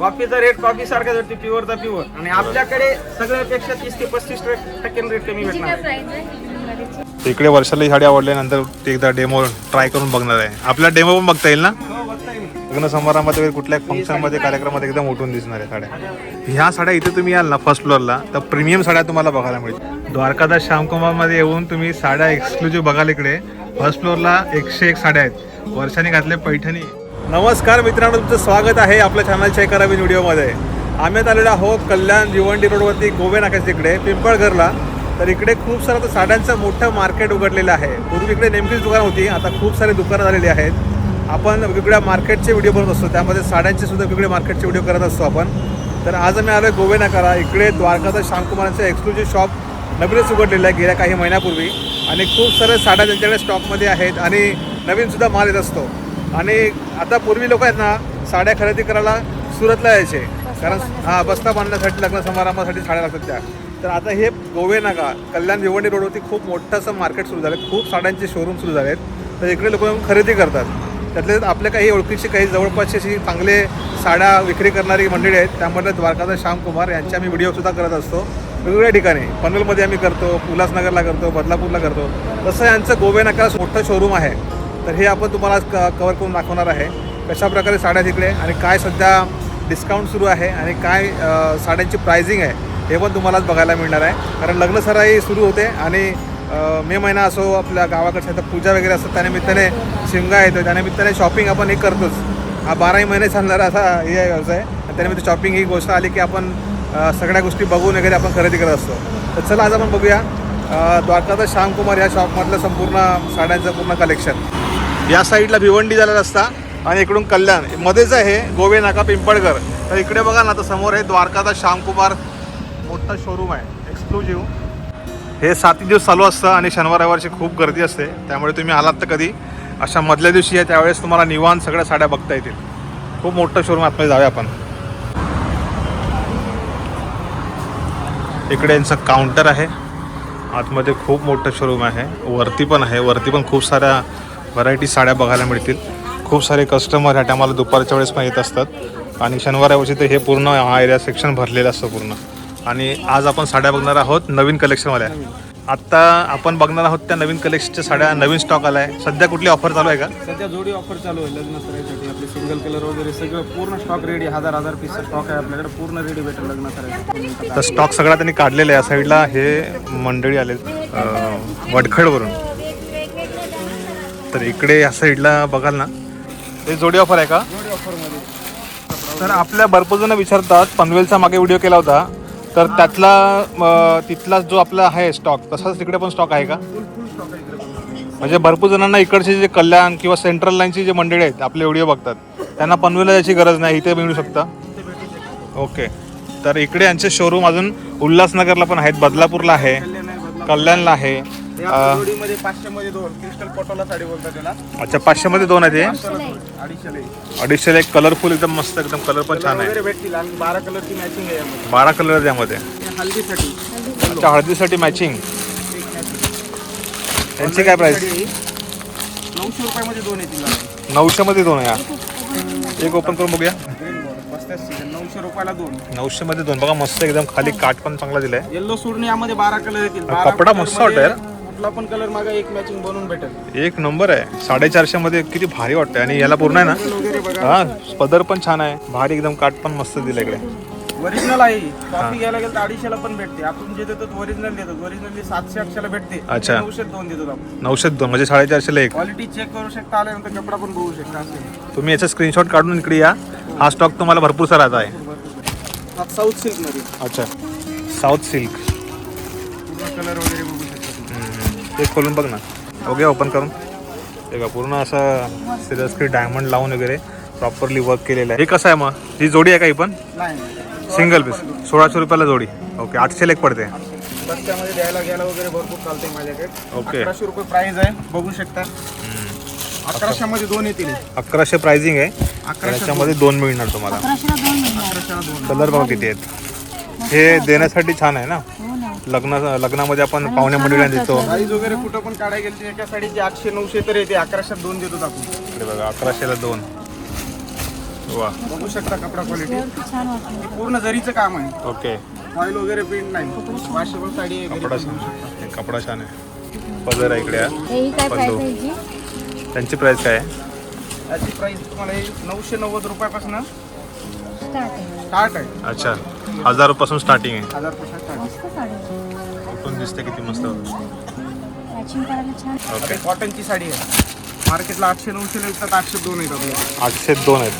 कॉफीचा rate coffee सारखाच भेटते प्युअरचा प्युअर आणि आपल्याकडे सगळ्यापेक्षा तीस ते पस्तीस टक्के रेट कमी भेटणार इकडे वर्षाला ही साडी आवडल्यानंतर ते एकदा डेमो ट्राय करून बघणार आहे. आपला डेमो पण बघता येईल ना? हो, बघता येईल. लग्न समारंभात वगैरे कुठल्या फंक्शनमध्ये कार्यक्रमात एकदम उठून दिसणार आहे साड्या. ह्या साड्या इथे तुम्ही याल ना फर्स्ट फ्लोअरला तर प्रीमियम साड्या तुम्हाला बघायला मिळतील. द्वारकादास श्यामकुमारमध्ये येऊन तुम्ही साड्या एक्सक्लुझिव्ह बघाल इकडे. फर्स्ट फ्लोअरला एकशे एक साड्या आहेत. वर्षाने घातले पैठणी. नमस्कार मित्रांनो तुमचं स्वागत आहे आपल्या चॅनलच्या एका नवीन व्हिडिओमध्ये आम्ही आलेलो आहोत कल्याण भिवंडी रोडवरती गोवे नाक्याच्या तिकडे पिंपळघरला. तर इकडे खूप सारं आता साड्यांचं मोठं मार्केट उघडलेलं आहे. पूर्वी इकडे नेमकीच दुकान होती आता खूप सारी दुकानं झालेली आहेत. आपण वेगवेगळ्या मार्केटचे व्हिडिओ बनवत असतो त्यामध्ये साड्यांचे सुद्धा वेगवेगळे मार्केटचे व्हिडिओ करत असतो आपण. तर आज आम्ही आलो गोवे नाकाला इकडे द्वारकाचा श्यामकुमारांचं एक्सक्लुझिव्ह शॉप नवीनच उघडलेलं आहे गेल्या काही महिन्यापूर्वी. आणि खूप साऱ्या साड्या त्यांच्याकडे स्टॉकमध्ये आहेत आणि नवीनसुद्धा माल येत असतो. आणि आता पूर्वी लोक आहेत ना साड्या खरेदी करायला सुरतला यायचे. कारण हा बस्ता बांधण्यासाठी लग्न समारंभासाठी साड्या लागतात त्या. तर आता हे गोवे नाका कल्याण भिवंडी रोडवरती खूप मोठं असं मार्केट सुरू झालं खूप साड्यांचे शोरूम सुरू झाले आहेत तर इकडे लोक येऊन खरेदी करतात. त्यातले आपल्या काही ओळखीचे काही जवळपासचे अशी चांगले साड्या विक्री करणारी मंडळी आहेत. त्यामध्ये द्वारकाचा श्यामकुमार यांचे आम्ही व्हिडिओसुद्धा करत असतो. वेगवेगळ्या ठिकाणी. पनवेलमध्ये आम्ही करतो उल्हासनगरला करतो बदलापूरला करतो. तसं यांचं गोवे नाक्याला मोठं शोरूम आहे. तर हे आपण तुम्हाला आज क कवर करून दाखवणार आहे. कशा प्रकारे साड्या तिकडे आणि काय सध्या डिस्काउंट सुरू आहे आणि काय साड्यांची प्रायझिंग आहे हे पण तुम्हालाच बघायला मिळणार आहे. कारण लग्न सराई सुरू होते आणि मे महिना असो आपल्या गावाकडच्या आता पूजा वगैरे असतात त्यानिमित्ताने शिमगा येतो त्यानिमित्ताने शॉपिंग आपण हे करतोच. हा बाराही महिने चालणारा असा हे आहे व्यवसाय. आणि त्यानिमित्त शॉपिंग ही गोष्ट आली की आपण सगळ्या गोष्टी बघून वगैरे आपण खरेदी करत असतो. तर चला आज आपण बघूया अ, द्वारकाचा श्यामकुमार या शॉपमधलं संपूर्ण साड्यांचं पूर्ण कलेक्शन या साईडला भिवंडी झालेला रस्ता आणि इकडून कल्याण. मध्येच आहे गोवे नाका पिंपळकर तर इकडे बघा ना आता समोर आहे द्वारकाचा श्यामकुमार मोठा शोरूम आहे. एक्सक्लुझिव्ह हे साती दिवस चालू असतं आणि शनिवार रविवारची खूप गर्दी असते. त्यामुळे तुम्ही आलात तर कधी. अशा मधल्या दिवशी आहे त्यावेळेस तुम्हाला निवांत सगळ्या साड्या बघता येतील. खूप मोठं शोरूम आतमध्ये जाऊया आपण. इकडे यांचं काउंटर आहे. आतमध्ये खूप मोठं शोरूम आहे. वरती पण आहे. वरती पण खूप साऱ्या व्हरायटी साड्या बघायला मिळतील. खूप सारे कस्टमर ह्या टायमाला दुपारच्या वेळेस पण येत असतात. आणि शनिवार ऐवजी तर हे पूर्ण हा एरिया सेक्शन भरलेलं असतं पूर्ण. आणि आज आपण साड्या बघणार आहोत नवीन कलेक्शनवाल्या आत्ता आपण बघणार आहोत त्या नवीन कलेक्शनच्या साड्या नवीन स्टॉक आला आहे सध्या कुठली ऑफर चालू आहे का? सध्या जोडी ऑफर चालू आहे. लग्न सराईसाठी आपले सिंगल कलर वगैरे सगळं पूर्ण स्टॉक रेडी हजार हजार पीसचा स्टॉक आहे आपल्याकडे. पूर्ण रेडी भेटेल लग्न सराईसाठी तर स्टॉक सगळा त्यांनी काढलेला आहे. या साईडला हे मंडळी आले वडखडवरून तर इकडे या साईडला बघाल ना. हे जोडी ऑफर आहे का? तर आपल्या भरपूर जण विचारतात पनवेलचा मागे व्हिडिओ केला होता. तर त्यातला अं, तिथला जो आपला आहे स्टॉक तसाच तिकडे पण स्टॉक आहे का? म्हणजे भरपूर जणांना इकडचे जे कल्याण किंवा सेंट्रल लाईनची जे मंडळी आहेत आपले व्हिडिओ बघतात. त्यांना पनवेलला याची गरज नाही इथे मिळू शकता. ओके तर इकडे यांचे शोरूम अजून उल्हासनगरला पण आहेत बदलापूरला आहे कल्याणला आहे. जोडीमध्ये पाचशे मध्ये दोन. क्रिस्टल पटोला साडी बोलतात त्याला. अच्छा पाचशेमध्ये दोन आहेत हे? अडीचशे एक. कलरफुल एकदम मस्त एकदम कलर पण छान आहे. वगैरे भेटतील आणि बारा कलरची मॅचिंग आहे यामध्ये. बारा कलर आहे त्यामध्ये हे हल्दीसाठी अच्छा हळदीसाठी मॅचिंग. त्यांची काय प्राइस आहे. नऊशे रुपयामध्ये दोन येतील आपल्याला. नऊशेमध्ये दोन आहे हा. एक ओपन करून बघूया. नऊशे रुपयाला दोन. नऊशेमध्ये दोन. बघा मस्त एकदम खाली काठ पण चांगला दिलाय. येल्लो सोडणी यामध्ये बारा कलर येतील. 12 कपडा मस्त मध्ये वाटतोय. कुठला पण कलर मागा एक मॅचिंग बनवून भेटेल. एक नंबर आहे. साडेचारशे मध्ये किती भारी वाटतंय. आणि याला पूर्ण आहे ना? वगैरे बघा. हा पदर पण छान आहे. भारी एकदम काठ पण मस्त दिलं इकडे. ओरिजिनल आहे. कॉफी घ्यायला गेलं तर अडीचशेला पण भेटते. आपण जे देतो ओरिजिनल देतो. ओरिजिनल सातशे आठशेला भेटते. अच्छा. नऊशे दोन देतो आपण. नऊशे दोन म्हणजे साडेचारशेला एक. क्वालिटी चेक करू शकता आल्यानंतर कपडा पण बघू शकता. असे तुम्ही याचा स्क्रीनशॉट काढून इकडे या. हा स्टॉक तुम्हाला भरपूर सारा आता आहे. हा साऊथ सिल्कमध्ये. अच्छा. साऊथ सिल्क पूर्ण कलर वगैरे ते खोलून बघ ना. ओके ओपन करून. हे बघा पूर्ण असं सिरियसली डायमंड लावून वगैरे प्रॉपरली वर्क केलेलं आहे. हे कसं आहे मग? ही जोडी आहे का ही पण? नाही. सिंगल पीस सोळाशे रुपयाला जोडी. ओके आठशेला एक पडते. बस्त्यामध्ये द्यायला गेला वगैरे भरपूर चालते माझ्याकडे. ओके. अकराशे रुपये प्राइस आहे बघू शकता. अकराशे मध्ये दोन येतील. अकराशे प्राइसिंग आहे. अकराशे दोन. मिळणार तुम्हाला. कलर बघा किती आहेत. हे देण्यासाठी छान आहे ना? लग्न लग्नामध्ये आपण पाहुण्या मंडळींना देतो. प्राइस वगैरे कुठं पण काढायला गेली एका साडीची आठशे नऊशे तर येते. अकराशेत दोन देतो आपण. इकडे बघा अकराशेला दोन. वा. बघू शकता कपडा क्वालिटी छान पूर्ण जरीचं काम आहे. ओके. ऑइल वगैरे प्रिंट नाही. वॉशेबल साडी आहे घरी कपडा पण छान. घेऊ शकता. हे कपडा छान आहे. पदर आहे इकडे हा. हे ही काय प्राइस पल्लू. आहे याची त्यांची प्राइस काय आहे? याची प्राइस तुम्हाला नऊशे नव्वद रुपयापासून स्टार्ट आहे. स्टार्ट आहे. अच्छा हजार रुपयापासून स्टार्टिंग आहे. हजारपासून स्टार्ट मस्त साडी आहे. कुठून दिसते किती मस्त. मॅचिंग करायला छान. ओके कॉटनची साडी आहे. मार्केटला आठशे नऊशे विकतात आठशे दोन आहेत आपल्याला आठशे दोन आहेत.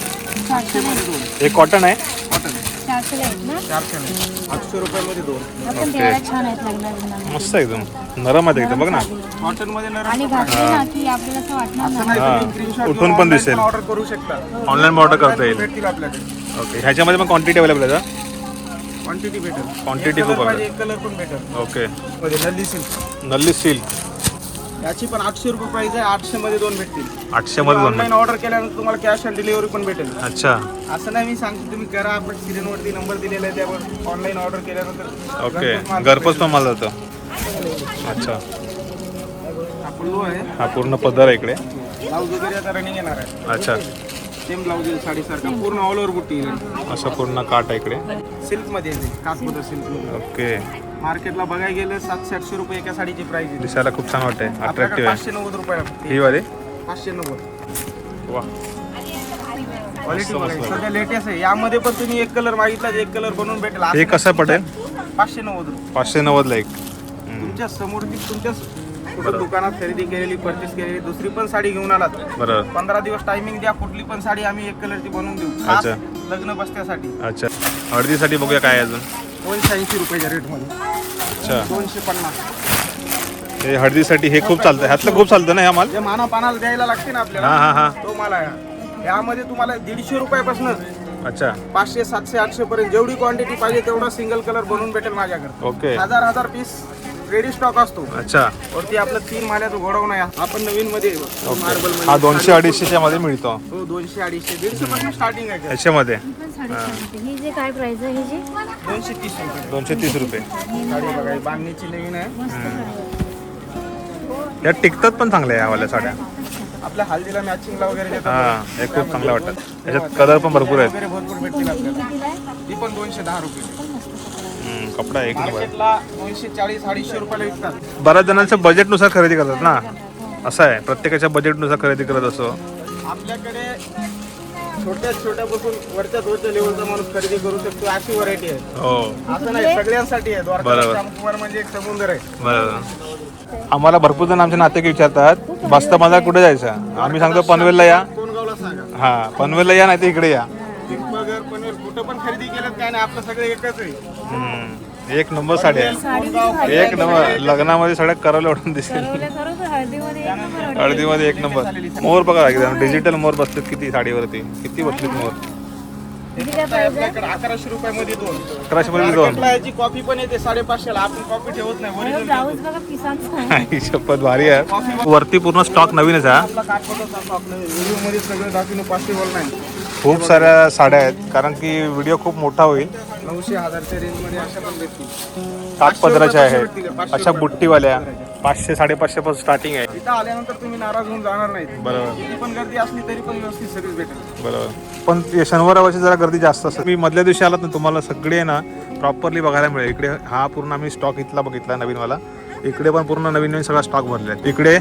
चारशे मध्ये दोन. हे कॉटन आहे? कॉटन चारशे आहेत ना? चारशे नाही. आठशे रुपयामध्ये दोन. आपण ओके. द्यायला छान आहेत लग्ना बिग्नाला. मस्त आहे एकदम. नरम आहे एकदम बघ ना. कॉटनमध्ये नरम आणि कपडा. घातले ना की आपल्याला असं वाटणार असं नाही. नाही हा. तुम्ही screenshot उठून पण online दिसेल. ऑर्डर करू शकता. ऑनलाईन ऑर्डर करता येईल. भेटतील आपल्याकडे. ओके. ह्याच्यामध्ये पण क्वांटिटी अवेलेबल आहे का? क्वांटिटी भेटेल. एक खूप आहे. एक कलर पण भेटेल. ओके. मध्ये नल्ली सिल्क नल्ली सिल्क याची पण आठशे रुपये प्राइस आहे आठशे मध्ये दोन भेटतील. आठशे मध्ये दोन ऑनलाईन ऑर्डर केल्यानंतर तुम्हाला कॅश ऑन डिलिव्हरी पण भेटेल. अच्छा. असं नाही मी सांगतो तुम्ही करा आपण स्क्रीनवरती नंबर दिलेला आहे त्यावर ऑनलाईन ऑर्डर केल्यानंतर ओके. घरपोच माल घरपोच पण मला जातं अच्छा. भेटेल. हा पल्लू आहे. हा पूर्ण पदर आहे इकडे. ब्लाऊज वगैरे आता रनिंग येणार आहे. अच्छा. सेम ब्लाऊज आहे साडीसारखा पूर्ण ऑल ओव्हर बुट्टी येईल. असं पूर्ण काट आहे इकडे. सिल्कमध्ये काठपदर सिल्क ओके. मार्केटला बघायला गेलं सातशे आठशे रुपये एका साडीची प्राइस दिसायला खूप छान आपल्याकडे अट्रॅक्टिव्ह आहे. पाचशे नव्वद रुपये ही वाली? पाचशे नव्वद वा क्वालिटी बघायची सध्या लेटेस्ट आहे. यामध्ये पण तुम्ही एक कलर मागितला एक कलर बनवून भेटेल. हे कसं पडेल पाचशे नव्वद रुपये. पाचशे नव्वदला एक. हम्म, तुमच्यासमोर तुमच्या कुठं दुकानात खरेदी केलेली परचेस केलेली दुसरी पण साडी घेऊन आलात. बरोबर पंधरा दिवस टायमिंग द्या कुठली पण साडी आम्ही एक कलरची बनवून देऊ. खास अच्छा. लग्न बसत्यासाठी अच्छा. हळदीसाठी बघूया काय आहे अजून. दोनशे ऐंशी रुपयाच्या रेटमध्ये अच्छा. दोनशे पन्नास. हे हळदीसाठी हे खूप चालतं. ह्यातलं खूप चालतं ना ह्या माल? जे माना पानाला द्यायला लागते ना हा आपल्याला हा. तो मला आहे. यामध्ये तुम्हाला दीडशे रुपयापासूनच अच्छा. पाचशे सातशे आठशे पर्यंत जेवढी क्वांटिटी पाहिजे तेवढा सिंगल कलर बनवून भेटेल माझ्याकडे. ओके. हजार हजार पीस रेडी स्टॉक असतो. अच्छा. वरती आपलं तीन माल्याचं गोडाऊन आहे. आपण नवीन मध्ये मार्बल हा दोनशे अडीचशेच्या मध्ये मिळतो. हो दोनशे अडीचशे. दीडशे पासून स्टार्टिंग आहे ह्याच्यामध्ये ही. ही जे काय प्राइस आहे ही जी? दोनशे तीस रुपये. दोनशे तीस रुपये. साडी बघा ही बांधणीची नवीन आहे. मस्त साडी आहे. या टिकतात पण चांगल्या या वाल्या साड्या. आपल्या हल्दीला मॅचिंगला वगैरे देतात. हा हे खूप चांगल्या वाटतात ह्याच्यात कलर पण भरपूर आहेत. वगैरे भरपूर भेटतील आपल्याला? ती पण दोनशे दहा रुपये. कपडा एक नंबर. मार्केटला दोनशे चाळीस अडीचशे रुपयाला विकतात. बऱ्याच जणांचं बजेटनुसार खरेदी करतात ना? असं आहे. प्रत्येकाच्या बजेटनुसार खरेदी करत असो. आपल्याकडे छोट्या छोट्यापासून वरच्या वरच्या लेवलचा माणूस खरेदी करू शकतो अशी व्हरायटी आहे. हो. असं नाही सगळ्यांसाठी आहे. द्वारका बरोबर. श्यामकुमार म्हणजे एक समुद्र आहे. बरोबर. आम्हाला भरपूर जण आमचे नाते विचारतात बस्ता माझा कुठे जायचं? आम्ही सांगतो पनवेलला या. कोण गावला सांगा. हा पनवेलला या नाही तर इकडे या. कुठं पण खरेदी केलं काय नाही आपलं सगळं एकच आहे. हम्म, एक नंबर साडी आहे. साडी भारी एक नंबर. लग्नामध्ये सगळ्या करवल्या उठून दिसेल. ठरवलं हळदीमध्ये एक नंबर वाटतं. हळदीमध्ये एक नंबर. मोर बघा एकदम डिजिटल मोर बसतात किती साडीवरती. किती बसलेत मोर. किती काय प्राइस आहे? आपल्याकडे अकराशे रुपयामध्ये दोन. अकराशे पर्यंत दोन. मार्केटला याची कॉफी पण येते साडेपाचशेला आपण कॉफी ठेवत नाही. अरे ओरिजिनल ब्लाऊज बघा पिसांचं आहे. ही शपथ भारी आहे. वरती पूर्ण स्टॉक नवीनच आहे हा. आपला काठपदर असतो आपलं व्हिडिओमध्ये सगळं दाखवणं पॉसिबल नाही. खूप साऱ्या साड्या आहेत कारण की व्हिडिओ खूप मोठा होईल. नऊशे हजारच्या रेंजमध्ये अशा पण भेटतील. आहेत. अशा. बुट्टीवाल्या. पाचशे साडेपाचशे पासून स्टार्टिंग आहे. इथं आल्यानंतर तुम्ही नाराज होऊन जाणार नाहीत. बरोबर. किती पण गर्दी असली तरी पण व्यवस्थित सर्व्हिस भेटेल. बरोबर. पण शनिवार रविवारची जरा गर्दी जास्त असते. मी मधल्या दिवशी आलात ना तुम्हाला सगळे ना प्रॉपरली बघायला मिळेल. इकडे हा पूर्ण आम्ही स्टॉक इथला बघितला नवीनवाला. इकडे पण पूर्ण नवीन नवीन सगळा स्टॉक भरले आहे. इकडे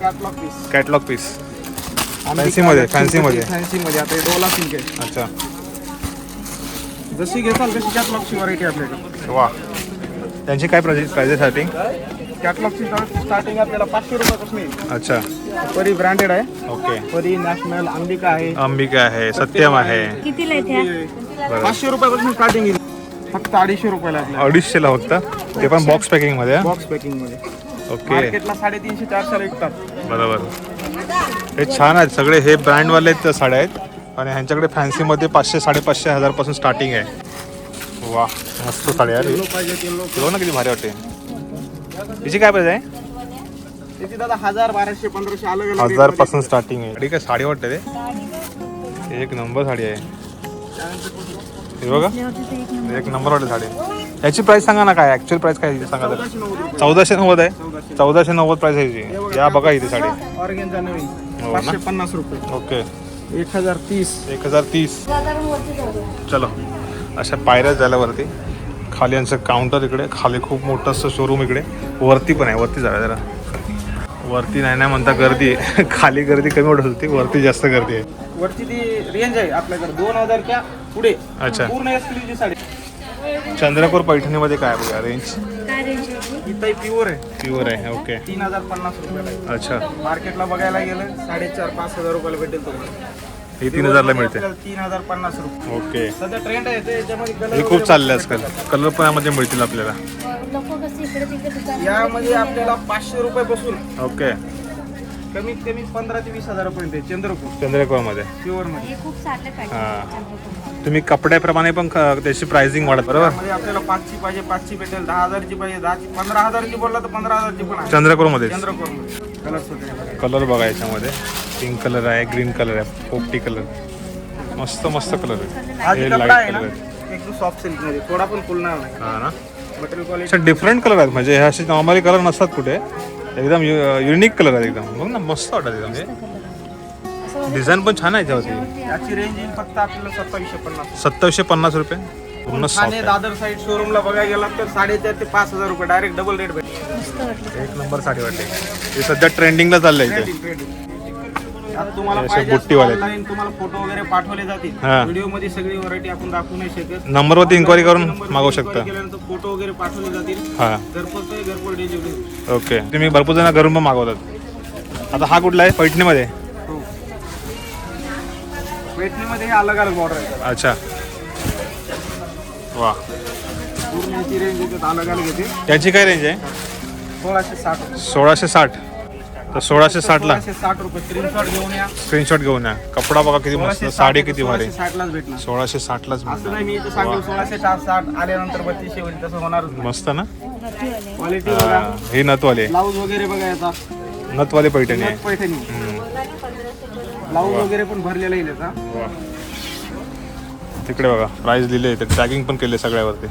catalogue piece catalogue piece fancy मध्ये फॅन्सी मध्ये. फॅन्सी मध्ये. आता हे डोला सिल्क आहे अच्छा. जशी घेताल तशी कॅटलॉगची व्हरायटी आपल्याकडे. वा. त्यांची काय प्राइस प्राइस स्टार्टिंग कॅटलॉगची स्टार्टिंग आपल्याला पाचशे रुपयापासून अच्छा. परी ब्रँडेड आहे. ओके. परी नॅशनल अंबिका आहे. अंबिका आहे सत्यम आहे. कितीला पाचशे रुपयापासून स्टार्टिंग येईल. फक्त अडीचशे रुपयाला आपल्या अडीचशेला फक्त? ते पण बॉक्स पॅकिंगमध्ये? हा? बॉक्स पॅकिंगमध्ये. ओके. मार्केटला साडेतीनशे चारशेला विकतात. बरोबर. हे छान आहेत. सगळे हे ब्रँडवाले साड्या आहेत. आणि ह्यांच्याकडे फॅन्सीमध्ये पाचशे साडेपाचशे हजारपासून स्टार्टिंग आहे. वा मस्त साड्या आहे ना किती भारी वाटते हिची काय पाहिजे आहे? हजार बाराशे पंधराशे अलग अलग हजारपासून स्टार्टिंग आहे. ठीक आहे साडी वाटते ते एक नंबर साडी आहे. हे बघा. एक नंबर वाटते साडी. याची प्राइस सांगा ना काय? ऍक्च्युअल प्राइस काय आहे सांगा तर चौदाशे नव्वद आहे. चौदाशे नव्वद प्राइस आहे या बघा इथे साडी. हो ना? पाचशे पन्नास रुपये. ओके. एक हजार तीस. एक हजार तीस. वरती चलो. अशा पायऱ्या झाल्यावरती खाली यांचं काउंटर इकडे. खाली खूप मोठं असं शोरूम इकडे. वरती पण आहे. वरती जाऊया जरा. वरती नाही नाही म्हणता गर्दी आहे. खाली गर्दी कमी वाटत होती. वरती जास्त गर्दी आहे. वरची ती रेंज आहे आपल्याकडे. दोन हजारच्या पुढे. अच्छा. पूर्ण एक्सक्लुझिव्ह साडी चंद्रपूर पैठणीमध्ये काय आहे बघा रेंज काय रेंज आहे? ही ताई प्युअर आहे. प्युअर आहे ओके तीन हजार पन्नास रुपयाला आहे. अच्छा. मार्केटला बघायला गेलं साडेचार पाच हजार रुपयाला भेटेल तुम्हाला. हे तीन हजारला मिळते. आपल्याला तीन हजार पन्नास रुपये. ओके सध्या ट्रेंड आहे ते याच्यामध्ये हे कलर खूप चालले आजकाल कलर पण यामध्ये मिळतील आपल्याला. लोक कसे इकडे तिकडे दुकान यामध्ये आपल्याला पाचशे रुपयापासून ओके कमीत कमी पंधरा ते वीस हजारापर्यंत आहे चंद्रपूर चंद्रपूरमध्ये प्युअरमध्ये हे खूप साधे हां. तुम्ही कपड्याप्रमाणे पण क- त्याची प्राइसिंग वाढत बरोबर? त्यामध्ये आपल्याला पाचची पाहिजे पाचची भेटेल दहा हजारची पाहिजे दहाची. पंधरा हजारची बोलला तर पंधरा हजारची पण आहे. चंद्रपूरमध्ये चंद्रपूरमध्ये कलर्स वगैरे. कलर बघा याच्यामध्ये. पिंक कलर आहे ग्रीन कलर आहे पोपटी कलर मस्त मस्त कलर हा आहे जो कपडा लाइट आहे ना कलर आहे. एकदम सॉफ्ट सिल्कमध्ये. थोडा पण फुलणार नाही. हा ना. मटेरियल क्वालिटी अच्छा डिफरंट कलर आहेत. म्हणजे हे असे नॉर्मली कलर नसतात कुठे. एकदम युनिक कलर आहेत एकदम. बघ ना मस्त वाटत एकदम हे. डिझाईन पण छान आहे याच्यावरती याची रेंज येईल फक्त आपल्याला सत्तावीसशे पन्नास. सत्तावीसशे पन्नास रुपये. पूर्ण ठाणे आहे. दादर साईड शोरूमला बघायला गेला तर साडेचार ते पाच हजार रुपये डायरेक्ट डबल रेट भेटेल. एक नंबर साडी वाटते. हे सध्या ट्रेंडिंगला चाललंय इथे. आता तुम्हाला असे पाहिजे बुट्टीवाले. ऑनलाईन तुम्हाला फोटो वगैरे पाठवले जातील. हा. व्हिडिओमध्ये सगळी व्हरायटी आपण दाखवू नाही शकत. नंबरवरती इन्क्वायरी करून नंबरवरती मागवू inquiry शकता. केल्यानंतर फोटो वगैरे पाठवले जातील. हा. घरपोच आहे घरपोच डिलिव्हरी ओके तुम्ही भरपूर जण घरून पण मागवतात. आता हा कुठला आहे? पैठणीमध्ये? हो. पैठणीमध्ये हे अलग अलग बॉर्डर आहे अच्छा. वा. पूर्ण याची रेंज येते अलग अलग येते. त्याची काय रेंज आहे? सोळाशे साठ. सोळाशे साठ. तर सोळाशे साठला सोळाशे साठ रुपये. स्क्रीनशॉट घेऊन या. स्क्रीनशॉट घेऊन या. कपडा बघा किती मस्त. सोळाशे साडी किती भारी. सोळाशे साठलाच भेटणार. सोळाशे साठलाच असं नाही मी इथं सांगतो सोळाशे साठ साठ आल्यानंतर बत्तीसशे होईल तसं होणारच नाही. मस्त ना? नथीवाले क्वालिटी बघा. हा, ही नथवाले. ब्लाऊज वगैरे बघा याचा नथवाले पैठणी. आहे नथ पैठणी. हम्म. ब्लाऊज वगैरे पण भरलेला येईल याचा वा. तिकडे बघा प्राइस दिले ते टॅगिंग पण केले सगळ्यावरती.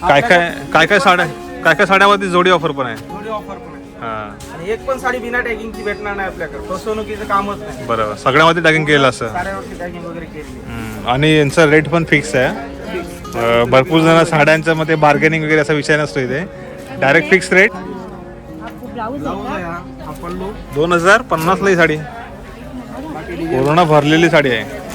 काय काय काय काय साड्या काय काय साड्यावरती जोडी ऑफर पण आहे. थोडी ऑफर पण आहे. हा. आणि एक पण साडी बिना टॅगिंगची भेटणार नाही आपल्याकडे. फसवणुकीचं कामच नाही. बरोबर. सगळ्यामध्ये टॅगिंग केलं असं. साड्यावरती टॅगिंग वगैरे केली हम्म. आणि यांचा रेट पण फिक्स आहे. अं, भरपूर जण साड्यांच्या मध्ये बार्गेनिंग वगैरे असा विषय नसतो इथे. डायरेक्ट फिक्स रेट हा ब्लाऊज ब्लाऊज आहे हा. हा पल्लू. दोन हजार पन्नासला ही साडी. पूर्ण भरलेली साडी आहे.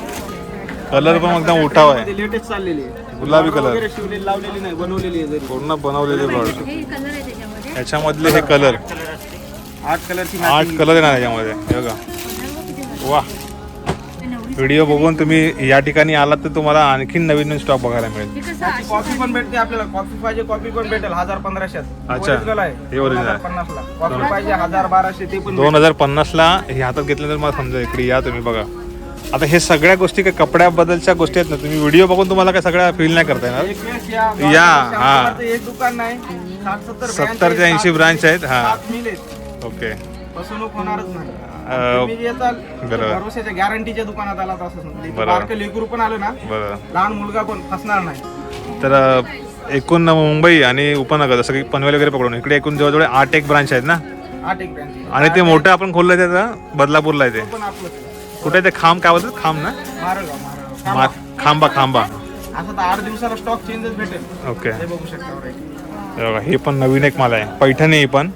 कलर पण एकदम उठाव आहे. लेटेस्ट चाललेली आहे. गुलाबी कलर वगैरे शिवलेली लावलेली नाही बनवलेली आहे जरी. पूर्ण बनवलेली बॉर्डर हे कलर आहे त्याच्यामध्ये? याच्यामधले हे कलर आठ कलरची आठ कलर आहे ना याच्यामध्ये हे बघा. वा व्हिडिओ बघून तुम्ही या ठिकाणी आलात तर तुम्हाला आणखीन नवीन नवीन स्टॉक बघायला मिळेल. हे कसं कॉफी पण भेटते आपल्याला. कॉफी पाहिजे कॉफी पण भेटेल. हजार पंधराशेत. अच्छा. Original आहे. हे original आहे. पन्नासला. कॉफी पाहिजे हजार बाराशे ते पण दोन हजार पन्नासला हे हातात घेतल्यानंतर मला समजा इकडे या तुम्ही बघा. आता हे सगळ्या गोष्टी काय कपड्याबद्दलच्या गोष्टी आहेत ना तुम्ही व्हिडिओ बघून तुम्हाला काय सगळ्या फील नाही करता येणार? या. हा. एक दुकान नाही सत्तर ते ऐंशी ब्रांच आहेत हा. ओके. फसवणूक होणारच नाही. गॅरंटीच्या दुकानात आला तर असं लेकरू पण आलं ना लहान मुलगा पण फसणार नाही. तर एकूण मुंबई आणि उपनगर जसं की पनवेल वगैरे पकडून इकडे एकूण जवळजवळ आठ एक ब्रांच आहेत ना? आठ एक ब्रँच आणि ते मोठं आपण खोललं त्याचं बदलापूरला आहे ते. कुठे ते खांब काय बोलतात? खांब ना? मा- खांबा खांबा. असं तर आठ दिवसाला स्टॉक चेंजच भेटेल. ओके. हे बघू शकता variety. हे बघा हे पण नवीन एक माल आहे. पैठणी ही पण.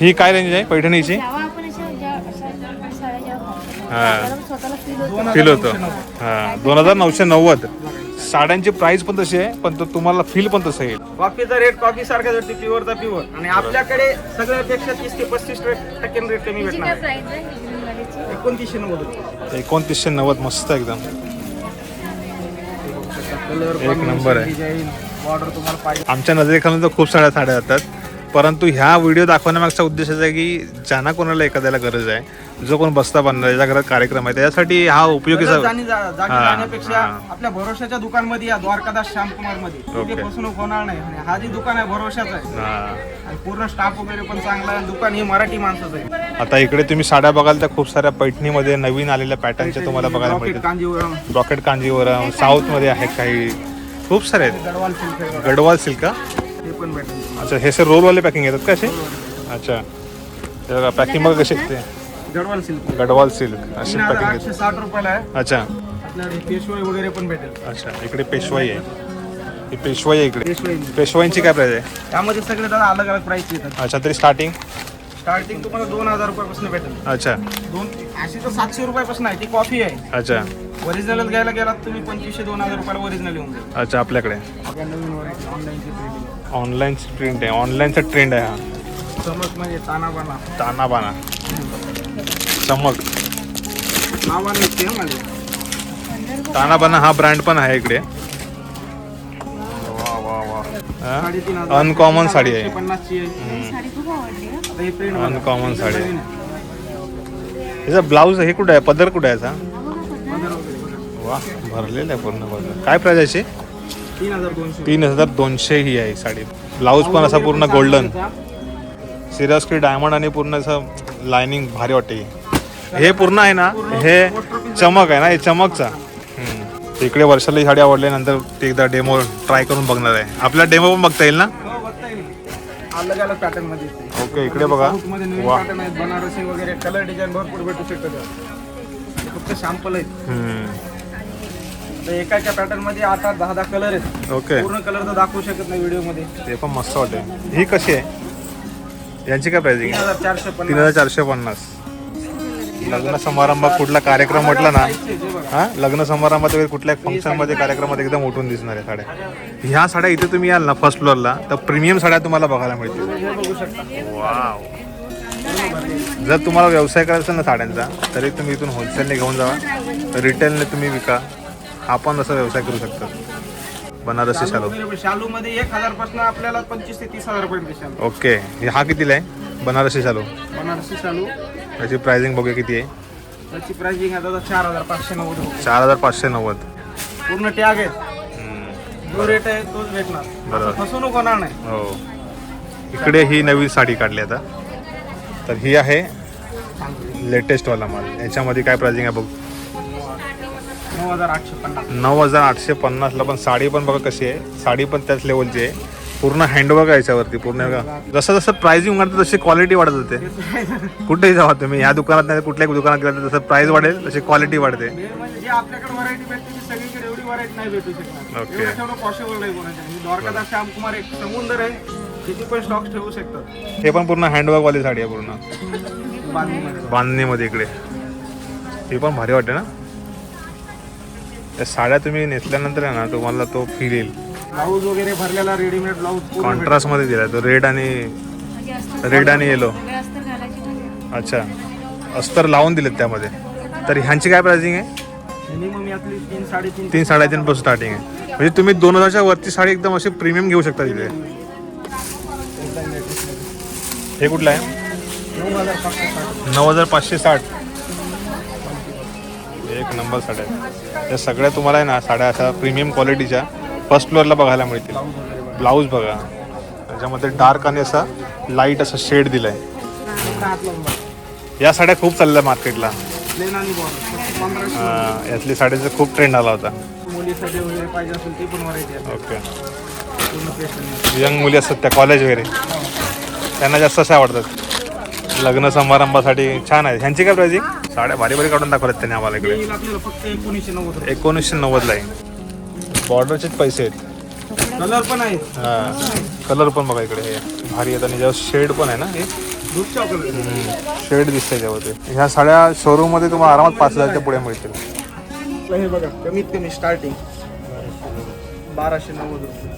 ही काय रेंज आहे? पैठणीची? जेव्हा आपण अशा ज्या अशा ज्या साड्या जेव्हा घालतो, हा. त्याला स्वतःला फील होतं. दोन फील हजार होतं. नऊशे नव्वद. हां. दोन हजार नऊशे नव्वद. साड्यांची प्राइस पण तशी आहे पण तो तुम्हाला फील पण तसं येईल. कॉफीचा रेट कॉफी सारखा भेटते प्युअरचा प्युअर आणि आपल्याकडे सगळ्यापेक्षा तीस ते पस्तीस टक्के रेट कमी भेटणार काय आहे? एकोणतीसशे नव्वद. एकोणतीसशे नव्वद मस्त एकदम एक नंबर आहे. डिझाईन बॉर्डर तुम्हाला पाहिजे आमच्या नजरेखालून तर खूप साऱ्या साड्या जातात परंतु ह्या व्हिडिओ दाखवण्यामागचा उद्देश असा आहे की ज्यांना कोणाला एखाद्याला गरज आहे जो कोण बसता बांधणार ज्या घरात कार्यक्रम आहे त्याच्यासाठी हा उपयोगी सा- जाणी जा- जागी हा, जाण्यापेक्षा हा. आपल्या भरोशाच्या दुकानमध्ये या द्वारकादास श्यामकुमारमध्ये. तिथे फसवणूक होणार नाही आणि हा जे दुकान आहे भरोशाचं आहे हा. आणि पूर्ण स्टाफ वगैरे पण चांगला आहे दुकान हे मराठी माणसाचं आहे आता इकडे तुम्ही साड्या बघाल तर खूप साऱ्या पैठणीमध्ये नवीन आलेल्या पॅटर्नच्या तुम्हाला बघायला मिळतील कांजीवरम रॉकेट कांजीवरम साऊथमध्ये आहेत काही खूप सारे आहेत गडवाल सिल्क आहे. गडवाल सिल्क ते पण भेटेल. अच्छा हे सर रोलवाले पॅकिंग येतात का असे? अच्छा. हे बघा पॅकिंग बघा कशी असते गडवाल सिल्क गडवाल सिल्क अशी तीन हजार पॅकिंग आठशे साठ रुपयाला आहे. अच्छा. पेशवाई वगैरे पण भेटेल. अच्छा इकडे पेशवाई आहे. ही पेशवाई आहे इकडे. पेशवाई. पेशवाईंची काय प्राइस आहे? त्यामध्ये सगळे दादा अलग अलग प्राइस येतात. अच्छा तरी स्टार्टिंग स्टार्टिंग तुम्हाला दोन हजार रुपयापासून भेटेल. अच्छा. दोन अशी तर सातशे रुपयापासून आहे ती कॉफी आहे. अच्छा. ओरिजिनल घ्यायला गेलात तुम्ही पंचवीसशे दोन हजार रुपयाला ओरिजिनल येऊन जाईल. अच्छा आपल्याकडे. नवीन ऑनलाईनची ऑनलाईनची प्रिंट आहे ऑनलाईनचा ट्रेंड आहे हा. चमक म्हणजे तानाबाना ताना बाना चमक. नावाने येते हं माझे ताना बाना हा ब्रँड पण आहे इकडे. वा वा वा? साडेतीन हजार. अनकॉमन साडी आहे. आहे. ही साडी आहे. याचा ब्लाऊज हे कुठे आहे? पदर कुठे आहे याचा हा. वा भरलेलं आहे पूर्ण पदर. काय प्राइस याची तीन हजार दोनशे. ही आहे साडी. ब्लाऊज पण असा पूर्ण गोल्डन सिरियसली डायमंड आणि पूर्ण असं लाइनिंग भारी वाटते ही. पूर्ण आहे ना हे चमक आहे ना हे चमकचा. इकडे वर्षाला ही साडी आवडल्यानंतर ते एकदा डेमो ट्राय करून बघणार आहे. आपला डेमो पण बघता येईल ना? हो ओके इकडे बघा. बनारसी वगैरे कलर डिझाईन भरपूर भेटू शकतात हे फक्त सॅम्पल आहेत. हम्म. आता एका एका पॅटर्नमध्ये आठ आठ दहा दहा कलर आहेत. ओके पूर्ण कलर तर दाखवू शकत नाही व्हिडिओमध्ये ते पण मस्त वाटते ही कशी आहे? यांची काय प्राइसिंग तीन आहे हजार चारशे तीन पन्नास हजार चारशे पन्नास. लग्न समारंभात कुठला कार्यक्रम म्हटला ना हे? लग्न समारंभात वगैरे कुठल्या फंक्शनमध्ये कार्यक्रमात एकदम उठून दिसणार आहे साड्या. ह्या साड्या इथे तुम्ही याल ना फर्स्ट फ्लोअरला तर प्रीमियम साड्या तुम्हाला बघायला मिळतील. हे बघू शकता वाव जर तुम्हाला व्यवसाय करायचा असेल ना साड्यांचा तरी तुम्ही इथून होलसेलने घेऊन जावा. रिटेलने तुम्ही विका. हा पण असा व्यवसाय करू शकता. बनारसी शालू. शालू मध्ये एक हजारपासून आपल्याला पंचवीस ते तीस हजार पर्यंत ओके. हे कितीला आहे? बनारसी शालू. बनारसी शालू. याची प्राइसिंग बघूया किती आहे. त्याची प्राइसिंग आता चार हजार पाचशे नव्वद चार हजार पाचशे नव्वद. पूर्ण टॅग हम्म. जो रेट आहे तोच भेटणार. बरोबर. फसवणूक होणार नाही. हो. इकडे ही नवी साडी काढली आता. तर ही आहे लेटेस्ट वाला माल. याच्यामध्ये काय प्राइसिंग आहे बघ. नऊ हजार आठशे पन्नास. नऊ हजार आठशे पन्नासला पण साडी पण बघा कशी आहे. साडी पण त्याच लेवलची आहे. पूर्ण हँडवर्क आहे याच्यावरती पूर्ण बघा. जसं जसं प्राइसिंग वाढतं तशी क्वालिटी वाढत होते कुठेही जावा तुम्ही ह्या दुकानात नाही कुठल्याही दुकानात गेला जसं प्राइस वाढेल तशी क्वालिटी वाढते. मेन म्हणजे जे आपल्याकडे व्हरायटी भेटते ती सगळीकडे एवढी व्हरायटी नाही भेटू शकणार. Okay. एवढं तेवढं पॉसिबल नाही कोणाच्या. द्वारकादास श्यामकुमार एक समुंदर आहे किती पण स्टॉक ठेवू शकतात. हे पण पूर्ण हँडवर्क वाली साडी आहे पूर्ण. बांधणीमध्ये. बांधणीमध्ये इकडे. हे पण भारी वाटते ना? त्या साड्या तुम्ही नेसल्यानंतर आहे ना तुम्हाला तो फील येईल. ब्लाऊज वगैरे भरलेला रेडीमेड ब्लाऊज कॉन्ट्रास्टमध्ये दिलाय तो रेड आणि रेड आणि येलो अच्छा. अस्तर लावून दिलेत त्यामध्ये. तर ह्यांची काय प्राइसिंग आहे? मिनिमम यातली तीन साडेतीन तीन साडेतीन पासून स्टार्टिंग आहे. म्हणजे तुम्ही दोन हजारच्या वरची साडी एकदम अशी प्रीमियम घेऊ शकता तिथे. हे कुठलं आहे? नऊ हजार पाचशे साठ. एक नंबर साड्या आहेत. या सगळ्या तुम्हाला आहे ना साड्या अशा प्रीमियम क्वालिटीच्या फर्स्ट फ्लोअरला बघायला मिळतील. ब्लाऊज बघा. त्याच्यामध्ये डार्क आणि असा लाइट असा शेड दिलाय. आहे या साड्या खूप चालल्या मार्केटला. यातली साड्याचा खूप ट्रेंड आला होता. ओके यंग मुली असतात त्या कॉलेज वगैरे. त्यांना जास्त असे आवडतात. लग्न समारंभासाठी छान आहे ह्यांची काय प्राइसिंग साड्या भारी भारी काढून दाखवल्यात त्यांनी आम्हाला इकडे. येईल आपल्याला फक्त एकोणीसशे नव्वद एकोणीसशे नव्वदला आहे. बॉर्डरचेच पैसे आहेत. कलर पण आहे हा. कलर पण बघा इकडे हे भारी आहेत. आणि जेव्हा शेड पण आहे ना हे? कलर शेड दिसतंय त्यावरती. ह्या साड्या शोरूममध्ये तुम्हाला आरामात पाच हजारच्या पुढे मिळतील. हे बघा कमीत कमी स्टार्टिंग बाराशे नव्वद रुपये.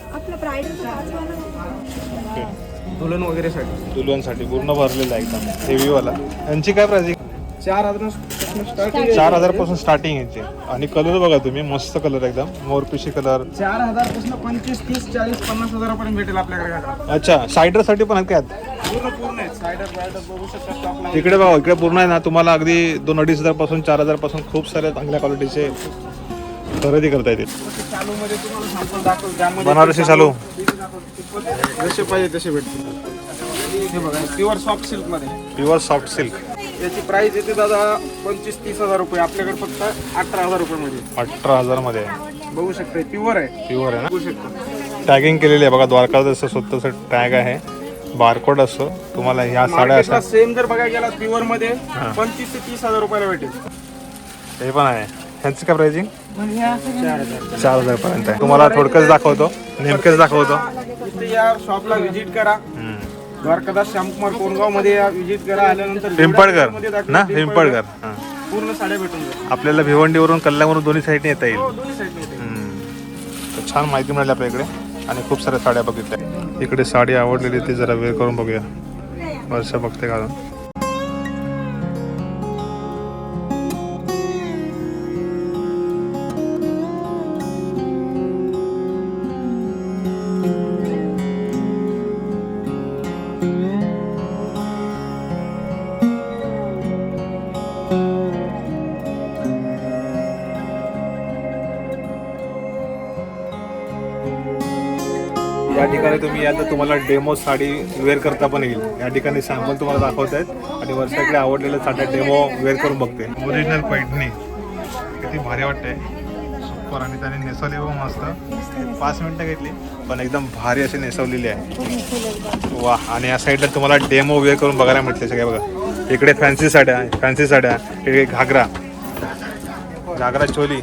दुल्हन वगैरे साठी दुल्हनसाठी पूर्ण भरलेला आहे एकदम. हेवीवाला यांची काय प्राइसिंग चार हजार स्टार्टिंग चार हजारपासून स्टार्टिंग याची आणि कलर बघा तुम्ही मस्त कलर एकदम. मोरपिशी कलर चार हजारपासून पंचवीस तीस चाळीस पन्नास हजारापर्यंत भेटेल आपल्याकडे. अच्छा सायडरसाठी पण आहेत काय पूर्ण पूर्ण आहे सायडर वायडर बघू शकता स्टॉक इकडे बघा इकडे पूर्ण आहे ना. तुम्हाला अगदी दोन अडीच हजारपासून चार हजारपासून खूप सारे चांगल्या क्वालिटीचे खरेदी करता येतील. चालू मध्ये तुम्हाला सॅम्पल दाखवतो. त्यामध्ये बनारसी शालू. जसे पाहिजे तसे भेटतील. हे बघा प्युअर सॉफ्ट सिल्कमध्ये. प्युअर सॉफ्ट सिल्क याची प्राइस येते दादा पंचवीस तीस हजार रुपये. आपल्याकडे फक्त अठरा हजार रुपये मध्ये. अठरा हजारमध्ये. आहे बघू शकता. प्युअर आहे. प्युअर आहे ना? बघू शकता. टॅगिंग केलेली आहे. बघा द्वारका जसं स्वतःचं टॅग आहे. बारकोड असतो तुम्हाला ह्या साड्या मार्केटला असतात. सेम जर बघायला गेला प्युअरमध्ये पंचवीस ते तीस हजार रुपयाला भेटेल. हे पण आहे. ह्यांची काय प्राइसिंग चार हजार. चार हजार पर्यंत आहे. तुम्हाला थोडकंच दाखवतो. नेमकेच दाखवतो. इथे या शॉपला व्हिजिट करा. द्वारकादास श्यामकुमार कोणगावमध्ये या व्हिजिट करा आल्यानंतर दाखवलं, ना? पिंपळगर हां. पूर्ण साड्या भेटून जाईल आपल्याला भिवंडीवरून कल्याणवरून दोन्ही साईडने येता येईल. हो दोन्ही साईड येते हम्म. तर छान माहिती मिळाली आपल्या इकडे आणि खूप साऱ्या साड्या बघितल्या. इकडे साडी आवडलेली ती जरा वेळ करून बघूया. वर्षा बघते घालून ठिकाणी तुम्ही या तर तुम्हाला डेमो साडी वेअर करता पण येईल. या ठिकाणी सॅम्पल तुम्हाला दाखवत आहेत आणि वर्षाकडे आवडलेल्या साड्या डेमो वेअर करून बघते. ओरिजिनल पैठणी. किती भारी वाटते सुपर आणि त्याने नेसवली पण मस्त. पाच मिनटं घेतली. पण एकदम भारी अशी नेसवलेली आहे. वा आणि या साईडला तुम्हाला डेमो वेअर करून बघायला मिळते. सगळ्या बघा. इकडे फॅन्सी साड्या फॅन्सी साड्या. इकडे घागरा. घागरा चोली.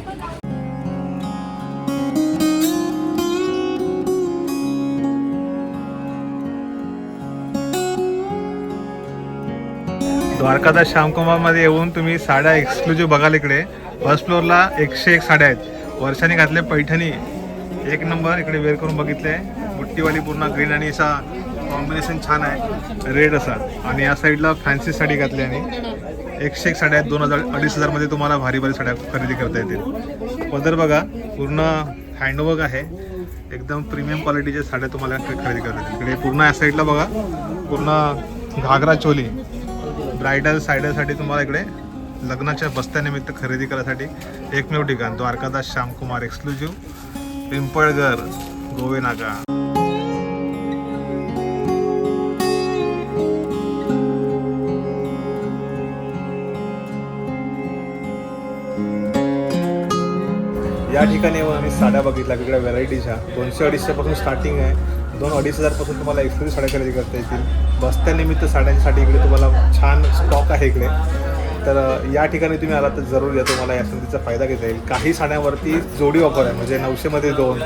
द्वारकादास श्यामकुमारमध्ये येऊन तुम्ही साड्या एक्सक्लुझिव्ह बघाल इकडे. फर्स्ट फ्लोअरला एकशे एक साड्या आहेत. वर्षाने घातले पैठणी. एक नंबर इकडे वेअर करून बघितले. बुट्टीवाली पूर्ण ग्रीन आणि असा कॉम्बिनेशन छान आहे. रेड असा. आणि या साईडला फॅन्सी साडी घातली आणि एकशे एक साड्या आहेत. दोन हजार अडीच हजारमध्ये तुम्हाला भारी भारी साड्या खरेदी करता येतील. पदर बघा. पूर्ण हँडवर्क आहे. एकदम प्रीमियम क्वालिटीच्या साड्या तुम्हाला खरेदी करता येतील. इकडे पूर्ण या साईडला बघा. पूर्ण घागरा चोली. ब्रायडल सायडरसाठी तुम्हाला इकडे लग्नाच्या बस्त्यानिमित्त खरेदी करायसाठी एकमेव ठिकाण द्वारकादास श्यामकुमार एक्सक्लुझिव्ह पिंपळगर गोवेनाका या ठिकाणी येऊन आम्ही साड्या बघितल्या वेगळ्या व्हरायटीच्या दोनशे अडीचशेपासून स्टार्टिंग आहे. दोन अडीच हजारपासून तुम्हाला एक्सक्लुझिव्ह साड्या खरेदी करता येतील. बस्त्यानिमित्त साड्यांसाठी इकडे तुम्हाला छान स्टॉक आहे इकडे. तर या ठिकाणी तुम्ही आलात तर जरूर या. तुम्हाला या संधीचा फायदा घेता येईल. काही साड्यांवरती जोडी ऑफर आहे. म्हणजे नऊशेमध्ये दोन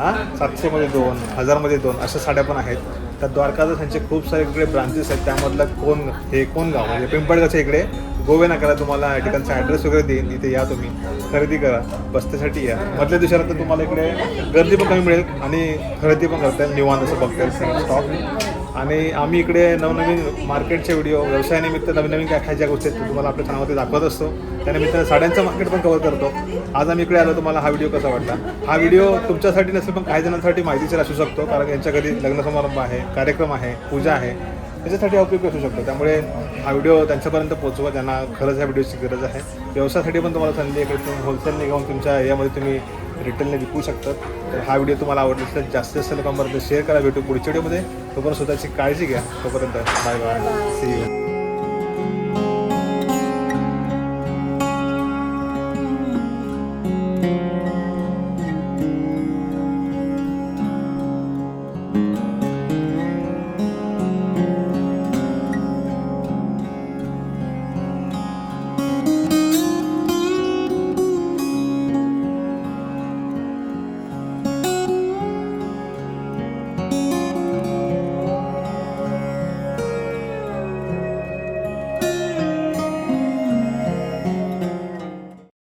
हां सातशेमध्ये दोन हजारमध्ये दोन अशा साड्या पण आहेत. तर द्वारकादास यांचे खूप सारे इकडे ब्रांचेस आहेत. त्यामधलं कोण हे कोण गाव म्हणजे पिंपळगाच्या इकडे. गोवे नाकाला तुम्हाला या ठिकाणचा ॲड्रेस वगैरे देईन इथे या तुम्ही. खरेदी करा. बस्त्यासाठी या. मधल्या दिवसाला तर तुम्हाला इकडे गर्दी पण कमी मिळेल आणि खरेदी पण करता येईल निवांत असं बघता येईल स्टॉक आणि आम्ही इकडे नवनवीन मार्केटचे व्हिडिओ व्यवसायानिमित्त नवीन नवीन काय ज्या गोष्टी आहेत तुम्हाला आपल्या चॅनलमध्ये दाखवत असतो. त्यानिमित्तानं साड्यांचं मार्केट पण कव्हर करतो. आज आम्ही इकडे आलो तुम्हाला हा व्हिडिओ कसा वाटला? हा व्हिडिओ तुमच्यासाठी नसेल पण काही जणांसाठी माहितीशीर असू शकतो कारण यांच्या घरी लग्न समारंभ आहे कार्यक्रम आहे पूजा आहे. त्याच्यासाठी उपयोगी असू शकतो. त्यामुळे हा व्हिडिओ त्यांच्यापर्यंत पोहोचवा त्यांना खरंच ह्या व्हिडिओची गरज आहे. व्यवसायासाठी पण तुम्हाला संधी आहे तुम्ही होलसेलने घेऊन तुमच्या एरियामध्ये तुम्ही रिटेलने विकू शकतात तर हा व्हिडिओ तुम्हाला आवडला असेल तर जास्तीत जास्त लोकांपर्यंत शेअर करा. भेटू पुढच्या व्हिडिओमध्ये तोपर्यंत स्वतःची काळजी घ्या. तोपर्यंत बाय बाय सी यू